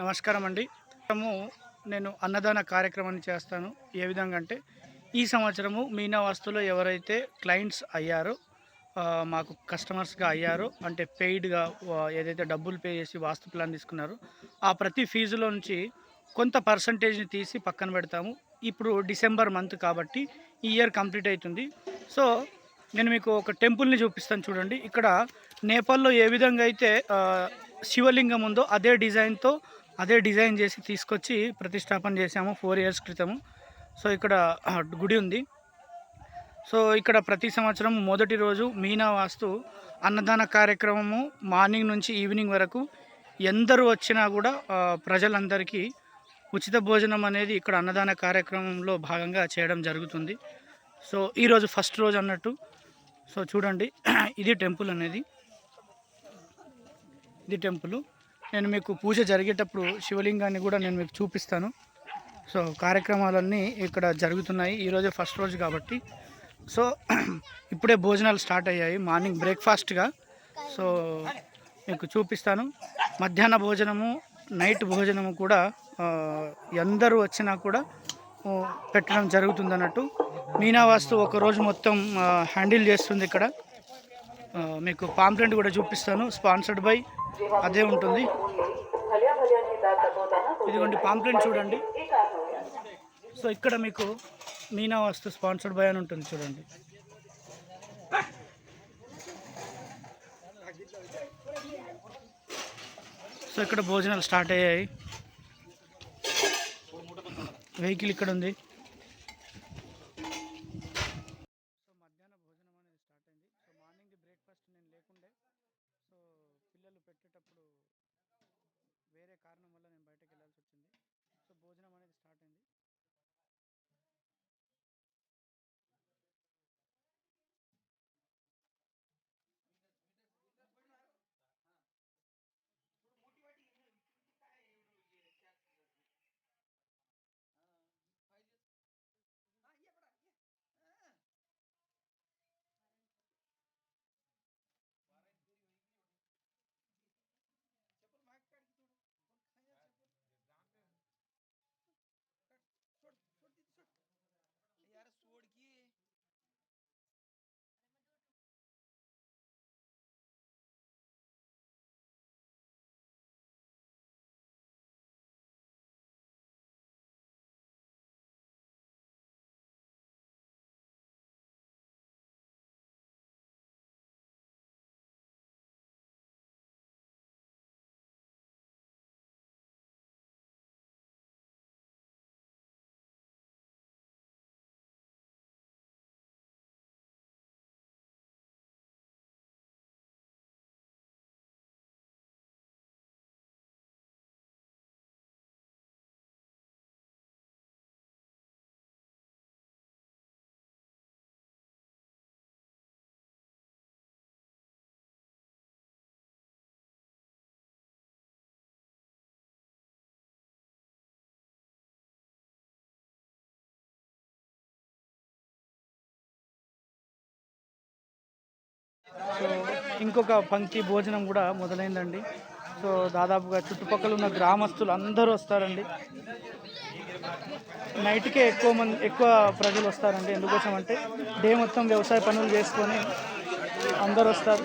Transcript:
నమస్కారం అండి మనము నేను అన్నదాన కార్యక్రమాన్ని చేస్తాను. ఏ విధంగా అంటే ఈ సంవత్సరము మీనా వాస్తులో ఎవరైతే క్లయింట్స్ అయ్యారో మాకు కస్టమర్స్గా అయ్యారో అంటే పెయిడ్గా ఏదైతే డబ్బులు పే చేసి వాస్తు ప్లాన్ తీసుకున్నారో ఆ ప్రతి ఫీజులో నుంచి కొంత పర్సంటేజ్ని తీసి పక్కన పెడతాము. ఇప్పుడు డిసెంబర్ మంత్ కాబట్టి ఈ ఇయర్ కంప్లీట్ అవుతుంది సో నేను మీకు ఒక టెంపుల్ని చూపిస్తాను చూడండి. ఇక్కడ నేపాల్లో ఏ విధంగా అయితే శివలింగం ఉందో అదే డిజైన్తో అదే డిజైన్ చేసి తీసుకొచ్చి ప్రతిష్టాపన చేసాము ఫోర్ ఇయర్స్ క్రితము. సో ఇక్కడ గుడి ఉంది. సో ఇక్కడ ప్రతి సంవత్సరం మొదటి రోజు మీనా వాస్తు అన్నదాన కార్యక్రమము మార్నింగ్ నుంచి ఈవినింగ్ వరకు ఎందరు వచ్చినా కూడా ప్రజలందరికీ ఉచిత భోజనం అనేది ఇక్కడ అన్నదాన కార్యక్రమంలో భాగంగా చేయడం జరుగుతుంది. సో ఈరోజు ఫస్ట్ రోజు అన్నట్టు. సో చూడండి ఇది టెంపుల్ అనేది. ఇది టెంపుల్. నేను మీకు పూజ జరిగేటప్పుడు శివలింగాన్ని కూడా నేను మీకు చూపిస్తాను. సో కార్యక్రమాలన్నీ ఇక్కడ జరుగుతున్నాయి. ఈరోజు ఫస్ట్ రోజు కాబట్టి. సో ఇప్పుడే భోజనాలు స్టార్ట్ అయ్యాయి. మార్నింగ్ బ్రేక్ఫాస్ట్గా. సో మీకు చూపిస్తాను. మధ్యాహ్న భోజనము నైట్ భోజనము కూడా ఆ, ఎందరూ వచ్చినా కూడా పెట్టడం జరుగుతుంది అన్నట్టు మీనా వాస్తు ఒక రోజు మొత్తం హ్యాండిల్ చేస్తుంది ఇక్కడ. మీకు పాంప్లెంట్ కూడా చూపిస్తాను స్పాన్సర్డ్ బై అదే ఉంటుంది. ఇదిగోండి పాంప్లెంట్ చూడండి. సో ఇక్కడ మీకు మీనా వస్తు స్పాన్సర్డ్ బై అని ఉంటుంది చూడండి. సో ఇక్కడ భోజనాలు స్టార్ట్ అయ్యాయి. వెహికల్ ఇక్కడ ఉంది సో ఇంకొక పంక్తి భోజనం కూడా మొదలైందండి. సో దాదాపుగా చుట్టుపక్కల ఉన్న గ్రామస్తులు అందరూ వస్తారండి. నైట్కే ఎక్కువ మంది ఎక్కువ ప్రజలు వస్తారండి. ఎందుకోసం అంటే డే మొత్తం వ్యవసాయ పనులు చేసుకొని అందరు వస్తారు.